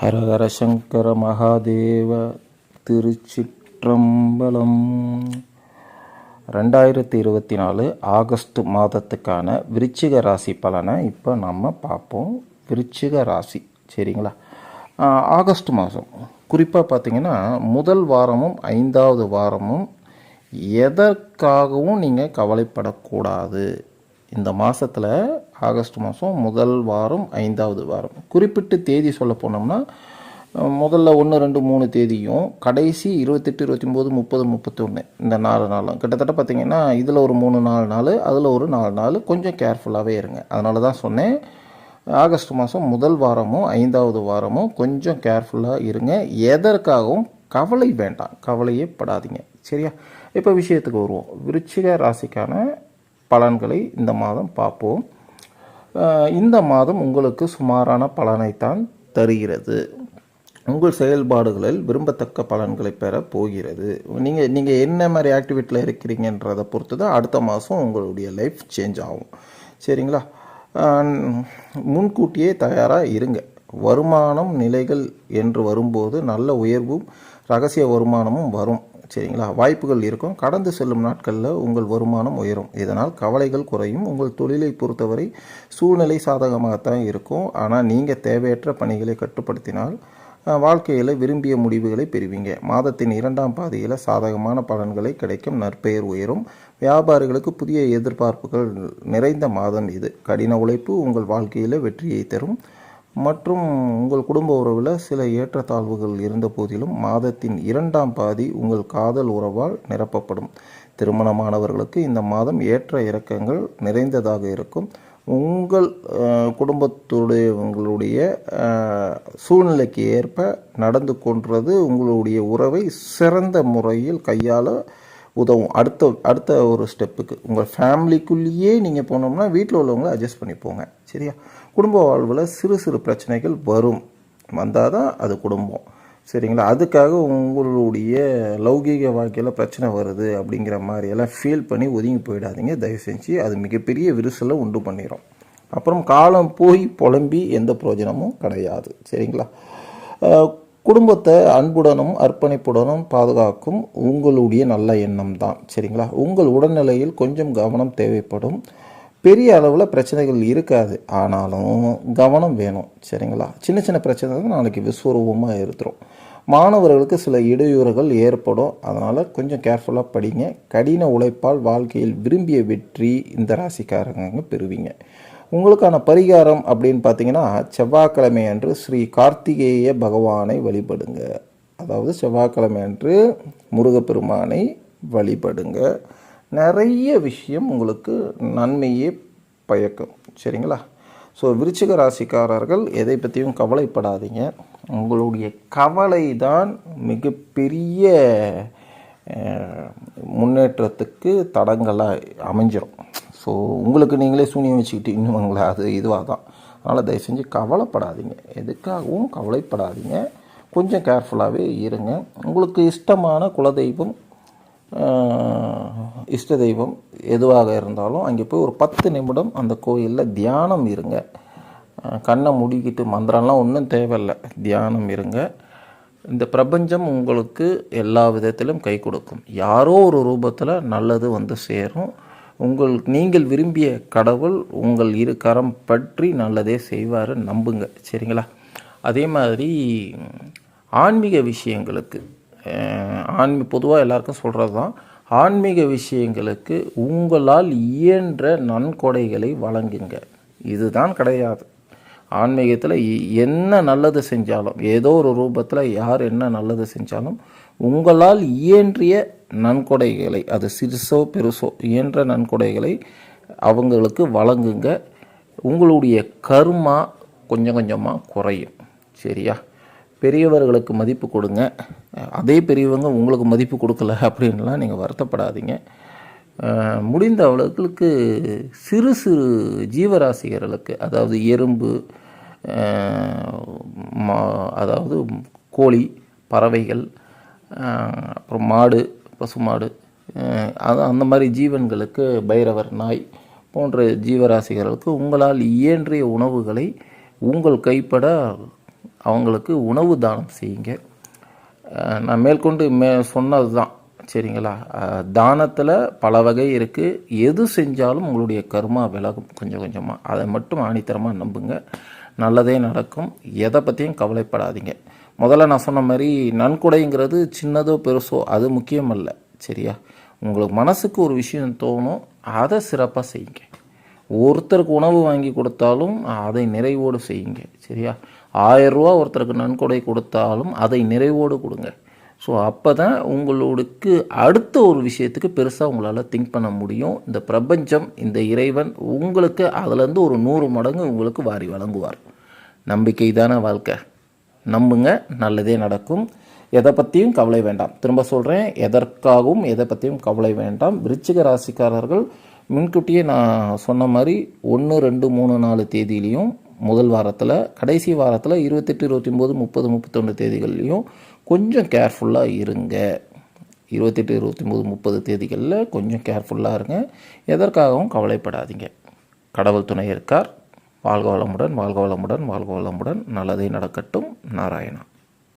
ஹரஹர சங்கர மகாதேவ திருச்சிற்றம்பலம். ரெண்டாயிரத்தி இருபத்தி நாலு ஆகஸ்ட் மாதத்துக்கான விருச்சிக ராசி பலனை இப்போ நம்ம பார்ப்போம். விருச்சிக ராசி சரிங்களா? ஆகஸ்ட் மாதம். குறிப்பாக பார்த்தீங்கன்னா முதல் வாரமும் ஐந்தாவது வாரமும் எதற்காகவும் நீங்கள் கவலைப்படக்கூடாது. இந்த மாதத்தில் ஆகஸ்ட் மாதம் முதல் வாரம் ஐந்தாவது வாரம். குறிப்பிட்டு தேதி சொல்ல போனோம்னா முதல்ல ஒன்று ரெண்டு மூணு தேதியும் கடைசி இருபத்தெட்டு இருபத்தி முப்பது முப்பத்தொன்று இந்த நாலு நாளும். கிட்டத்தட்ட பார்த்திங்கன்னா இதில் ஒரு மூணு நாலு நாள் அதில் ஒரு நாலு நாள் கொஞ்சம் கேர்ஃபுல்லாகவே இருங்க. அதனால தான் சொன்னேன். ஆகஸ்ட் மாதம் முதல் வாரமும் ஐந்தாவது வாரமும் கொஞ்சம் கேர்ஃபுல்லாக இருங்க. எதற்காகவும் கவலை வேண்டாம். கவலையே படாதீங்க. சரியா? இப்போ விஷயத்துக்கு வருவோம். விருச்சிக ராசிக்கான பலன்களை இந்த மாதம் பார்ப்போம். இந்த மாதம் உங்களுக்கு சுமாரான பலனைத்தான் தருகிறது. உங்கள் செயல்பாடுகளில் விரும்பத்தக்க பலன்களை பெற போகிறது. நீங்கள் நீங்கள் என்ன மாதிரி ஆக்டிவிட்டியில் இருக்கிறீங்கன்றதை பொறுத்து தான் அடுத்த மாதம் உங்களுடைய லைஃப் சேஞ்ச் ஆகும். சரிங்களா? முன்கூட்டியே தயாராக இருங்க. வருமானம் நிலைகள் என்று வரும்போது நல்ல உயர்வும் ரகசிய வருமானமும் வரும். சரிங்களா? வாய்ப்புகள் இருக்கும். கடந்து செல்லும் நாட்களில் உங்கள் வருமானம் உயரும். இதனால் கவலைகள் குறையும். உங்கள் தொழிலை பொறுத்தவரை சூழ்நிலை சாதகமாகத்தான் இருக்கும். ஆனால் நீங்கள் தேவையற்ற பணிகளை கட்டுப்படுத்தினால் வாழ்க்கையில் விரும்பிய முடிவுகளை பெறுவீங்க. மாதத்தின் இரண்டாம் பாதியில் சாதகமான பலன்களை கிடைக்கும். நற்பெயர் உயரும். வியாபாரிகளுக்கு புதிய எதிர்பார்ப்புகள் நிறைந்த மாதம் இது. கடின உழைப்பு உங்கள் வாழ்க்கையில் வெற்றியை தரும். மற்றும் உங்கள் குடும்ப உறவில் சில ஏற்றத்தாழ்வுகள் இருந்த போதிலும் மாதத்தின் இரண்டாம் பாதி உங்கள் காதல் உறவால் நிரப்பப்படும். திருமணமானவர்களுக்கு இந்த மாதம் ஏற்ற இறக்கங்கள் நிறைந்ததாக இருக்கும். உங்கள் குடும்பத்துடைய உங்களுடைய சூழ்நிலைக்கு ஏற்ப நடந்து கொன்றது உங்களுடைய உறவை சிறந்த முறையில் கையாள உதவும். அடுத்த அடுத்த ஒரு ஸ்டெப்புக்கு உங்கள் ஃபேமிலிக்குள்ளேயே நீங்கள் போனோம்னா வீட்டில் உள்ளவங்கள அட்ஜஸ்ட் பண்ணி போங்க. சரியா? குடும்ப வாழ்வில் சிறு சிறு பிரச்சனைகள் வரும். வந்தால் தான் அது குடும்பம். சரிங்களா? அதுக்காக உங்களுடைய லௌகீக வாழ்க்கையில் பிரச்சனை வருது அப்படிங்கிற மாதிரியெல்லாம் ஃபீல் பண்ணி ஒதுங்கி போயிடாதீங்க. தயவு செஞ்சு அது மிகப்பெரிய விரிசலை உண்டு பண்ணிடும் அப்புறம் காலம் போய் புலம்பி எந்த பிரயோஜனமும் கிடையாது. சரிங்களா? குடும்பத்தை அன்புடனும் அர்ப்பணிப்புடனும் பாதுகாக்கும் உங்களுடைய நல்ல எண்ணம் தான். சரிங்களா? உங்கள் உடல்நிலையில் கொஞ்சம் கவனம் தேவைப்படும். பெரிய அளவில் பிரச்சனைகள் இருக்காது. ஆனாலும் கவனம் வேணும். சரிங்களா? சின்ன சின்ன பிரச்சனை தான் நாளைக்கு விஸ்வரூபமாக இருந்துடும் மாணவர்களுக்கு சில இடையூறுகள் ஏற்படும். அதனால் கொஞ்சம் கேர்ஃபுல்லாக படிங்க. கடின உழைப்பால் வாழ்க்கையில் விரும்பிய வெற்றி இந்த ராசிக்காரங்க பெறுவீங்க. உங்களுக்கான பரிகாரம் அப்படின்னு பார்த்தீங்கன்னா செவ்வாய்க்கிழமை அன்று ஸ்ரீ கார்த்திகேய பகவானை வழிபடுங்க. அதாவது செவ்வாய்க்கிழமை அன்று முருகப்பெருமானை வழிபடுங்க. நிறைய விஷயம் உங்களுக்கு நன்மையே பயக்கும். சரிங்களா? ஸோ விருச்சிக ராசிக்காரர்கள் எதை பற்றியும் கவலைப்படாதீங்க. உங்களுடைய கவலை தான் மிகப்பெரிய முன்னேற்றத்துக்கு தடங்களாக அமைஞ்சிடும் ஸோ உங்களுக்கு நீங்களே சூனியம் வச்சுக்கிட்டு இன்னும் அது இதுவாக தான் அதனால் தயவு செஞ்சு கவலைப்படாதீங்க. எதுக்காகவும் கவலைப்படாதீங்க. கொஞ்சம் கேர்ஃபுல்லாகவே இருங்க. உங்களுக்கு இஷ்டமான குலதெய்வம் இஷ்ட தெய்வம் எதுவாக இருந்தாலும் அங்கே போய் ஒரு பத்து நிமிடம் அந்த கோயிலில் தியானம் இருங்க. கண்ணை மூடிக்கிட்டு மந்திரம்லாம் ஒன்றும் தேவையில்லை. தியானம் இருங்க. இந்த பிரபஞ்சம் உங்களுக்கு எல்லா விதத்திலும் கை கொடுக்கும். யாரோ ஒரு ரூபத்தில் நல்லது வந்து சேரும். உங்கள் நீங்கள் விரும்பிய கடவுள் உங்கள் இரு கரம் பற்றி நல்லதே செய்வார் நம்புங்க. சரிங்களா? அதே மாதிரி ஆன்மீக விஷயங்களுக்கு அஹ், ஆன்மீ பொதுவாக எல்லாருக்கும் சொல்கிறது தான் ஆன்மீக விஷயங்களுக்கு உங்களால் இயன்ற நன்கொடைகளை வழங்குங்க. இதுதான் கிடையாது. ஆன்மீகத்தில் என்ன நல்லது செஞ்சாலும் ஏதோ ஒரு ரூபத்தில் யார் என்ன நல்லது செஞ்சாலும் உங்களால் இயன்றிய நன்கொடைகளை அது சிறுசோ பெருசோ இயன்ற நன்கொடைகளை அவங்களுக்கு வழங்குங்க. உங்களுடைய கர்மா கொஞ்சம் கொஞ்சமாக குறையும். சரியா? பெரியவர்களுக்கு மதிப்பு கொடுங்க. அதே பெரியவங்க உங்களுக்கு மதிப்பு கொடுக்கல அப்படின்லாம் நீங்கள் வருத்தப்படாதீங்க. முடிந்த அவளுக்கு சிறு சிறு ஜீவராசிகர்களுக்கு அதாவது எறும்பு மா- அதாவது கோழி பறவைகள் அப்புறம் மாடு பசுமாடு அது அந்த மாதிரி ஜீவன்களுக்கு பைரவர் நாய் போன்ற ஜீவராசிகளுக்கு உங்களால் இயன்றிய உணவுகளை உங்கள் கைப்பட அவங்களுக்கு உணவு தானம் செய்யுங்க. நான் மேற்கொண்டு மே சொன்னது தான் சரிங்களா தானத்தில் பல வகை இருக்குது எது செஞ்சாலும் உங்களுடைய கர்மா விலகும் கொஞ்சம் கொஞ்சமாக அதை மட்டும் ஆணித்தரமாக நம்புங்க. நல்லதே நடக்கும். எதை பற்றியும் கவலைப்படாதீங்க. முதல்ல நான் சொன்ன மாதிரி நன்கொடைங்கிறது சின்னதோ பெருசோ அது முக்கியம் அல்ல சரியா? உங்களுக்கு மனசுக்கு ஒரு விஷயம் தோணும் அதை சிறப்பாக செய்யுங்க. ஒருத்தருக்கு உணவு வாங்கி கொடுத்தாலும் அதை நிறைவோடு செய்யுங்க சரியா? ஆயிரம் ரூபா ஒருத்தருக்கு நன்கொடை கொடுத்தாலும் அதை நிறைவோடு கொடுங்க. ஸோ அப்போ தான் உங்களுக்கு அடுத்த ஒரு விஷயத்துக்கு பெருசாக உங்களால் திங்க் பண்ண முடியும். இந்த பிரபஞ்சம் இந்த இறைவன் உங்களுக்கு அதுலேருந்து ஒரு நூறு மடங்கு உங்களுக்கு வாரி வழங்குவார். நம்பிக்கை தானே வாழ்க்கை. நம்புங்க நல்லதே நடக்கும். எதை பற்றியும் கவலை வேண்டாம். திரும்ப சொல்கிறேன் எதற்காகவும் எதை பற்றியும் கவலை வேண்டாம். விருச்சிக ராசிக்காரர்கள் முன்கூட்டியே நான் சொன்ன மாதிரி ஒன்று ரெண்டு மூணு நாலு தேதியிலையும் முதல் வாரத்தில் கடைசி வாரத்தில் இருபத்தெட்டு இருபத்தி ஒம்பது முப்பது முப்பத்தொன்று தேதிகள்லையும் கொஞ்சம் கேர்ஃபுல்லாக இருங்க. இருபத்தெட்டு இருபத்தி ஒம்பது முப்பது தேதிகளில் கொஞ்சம் கேர்ஃபுல்லாக இருங்க. எதற்காகவும் கவலைப்படாதீங்க. கடவுள் துணை இருக்கார். வாழ்க வளமுடன் வாழ்க வளமுடன் வாழ்க வளமுடன். நல்லதே நடக்கட்டும். நாராயணா